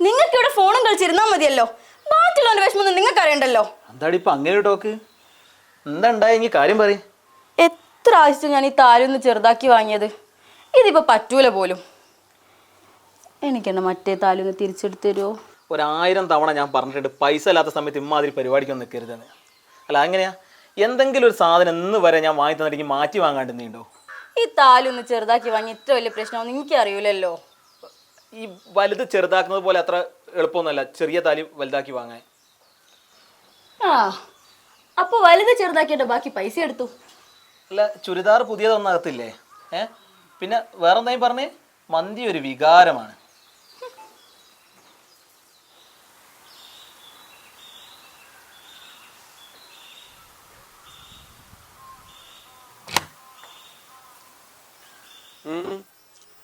വല്ല ഫോണും കളിച്ചിരുന്നാ മതിയല്ലോ. ബാക്കിയുള്ളവന്റെ വിഷമൊന്നും നിങ്ങൾക്ക് അറിയണ്ടല്ലോ എന്താടി ഇപ്പൊ അങ്ങനെ ടോക്ക്? എന്താ ഉണ്ടായെങ്കിൽ കാര്യം പറയും. എത്ര ആവശ്യം ഞാൻ ഈ താരൊന്ന് ചെറുതാക്കി വാങ്ങിയത്? ഇതിപ്പോ പറ്റൂല പോലും. എനിക്കെന്നെ മറ്റേ താലൊന്ന് തിരിച്ചെടുത്ത് തരുമോ ഒരായിരം തവണ ഞാൻ പറഞ്ഞിട്ടുണ്ട് പൈസ ഇല്ലാത്ത സമയത്ത് ഇമ്മാതിരി പരിപാടിക്കൊന്നും നിൽക്കരുതെന്ന് അല്ല അങ്ങനെയാ എന്തെങ്കിലും ഒരു സാധനം ഇന്ന് വരെ ഞാൻ വാങ്ങി തന്നിട്ട് മാറ്റി വാങ്ങാണ്ട് നീണ്ടോ ഈ താലൊന്ന് ചെറുതാക്കി വാങ്ങി ഇത്ര വലിയ പ്രശ്നമൊന്നും എനിക്ക് അറിയൂലല്ലോ ഈ വലുത് ചെറുതാക്കുന്നത് പോലെ അത്ര എളുപ്പമൊന്നുമല്ല. ചെറിയ താലി വലുതാക്കി വാങ്ങാൻ. ആ അപ്പൊ വലുത് ചെറുതാക്കിയിട്ട് ബാക്കി പൈസ എടുത്തു. അല്ല ചുരിദാർ പുതിയതൊന്നകത്തില്ലേ ഏ? പിന്നെ വേറെ എന്തായും പറഞ്ഞേ? മന്തി ഒരു വികാരമാണ്.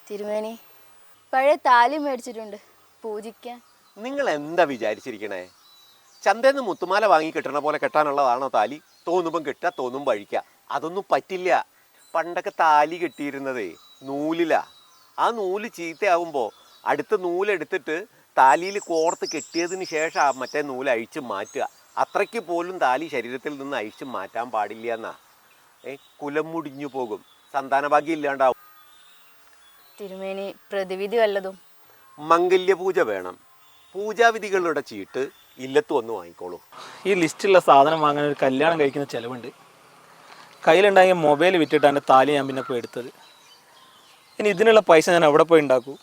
തിരുമേനി പഴയ താലി മേടിച്ചിട്ടുണ്ട്. പൂജിക്കാൻ. നിങ്ങൾ എന്താ വിചാരിച്ചിരിക്കണേ? ചന്തേന്ന് മുത്തുമാല വാങ്ങി കെട്ടണ പോലെ കെട്ടാനുള്ളതാണോ താലി? തോന്നുമ്പം കെട്ടുക തോന്നുമ്പം അഴിക്കുക അതൊന്നും പറ്റില്ല. പണ്ടൊക്കെ താലി കെട്ടിയിരുന്നതേ നൂലിലാ. ആ നൂൽ ചീത്തയാവുമ്പോൾ അടുത്ത നൂലെടുത്തിട്ട് താലിയിൽ കോർത്ത് കെട്ടിയതിന് ശേഷം മറ്റേ നൂൽ അഴിച്ച് മാറ്റുക. അത്രയ്ക്ക് പോലും താലി ശരീരത്തിൽ നിന്ന് അഴിച്ച് മാറ്റാൻ പാടില്ല എന്നാ. ഏ കുലം മുടിഞ്ഞു പോകും. സന്താനഭാഗ്യം ഇല്ലാണ്ടാവും. തിരുമേനി പ്രതിവിധി വല്ലതും? മംഗല്യപൂജ വേണം. പൂജാവിധികളുടെ ചീട്ട് ഇല്ലത്ത് വന്ന് വാങ്ങിക്കോളൂ. ഈ ലിസ്റ്റുള്ള സാധനം വാങ്ങാൻ ഒരു കല്യാണം കഴിക്കുന്ന ചിലവുണ്ട്. കയ്യിലുണ്ടായ മൊബൈൽ വിറ്റിട്ടാണ് താലി ഞാൻ പിന്നെ പോയി എടുത്തത്. ഇനി ഇതിനുള്ള പൈസ ഞാൻ എവിടെ പോയി ഉണ്ടാക്കൂ.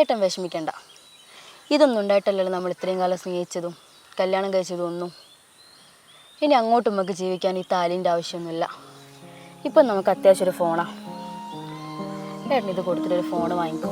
ഏട്ടൻ വിഷമിക്കണ്ട. ഇതൊന്നും ഉണ്ടായിട്ടല്ലല്ലോ നമ്മൾ ഇത്രയും കാലം സ്നേഹിച്ചതും കല്യാണം കഴിച്ചതും ഒന്നും. ഇനി അങ്ങോട്ടും നമുക്ക് ജീവിക്കാൻ ഈ താലിന്റെ ആവശ്യമൊന്നുമില്ല. ഇപ്പം നമുക്ക് അത്യാവശ്യം ഒരു ഫോണാണ് ഏട്ടൻ ഇത് കൊടുത്തിട്ടൊരു ഫോൺ വാങ്ങിക്കോ.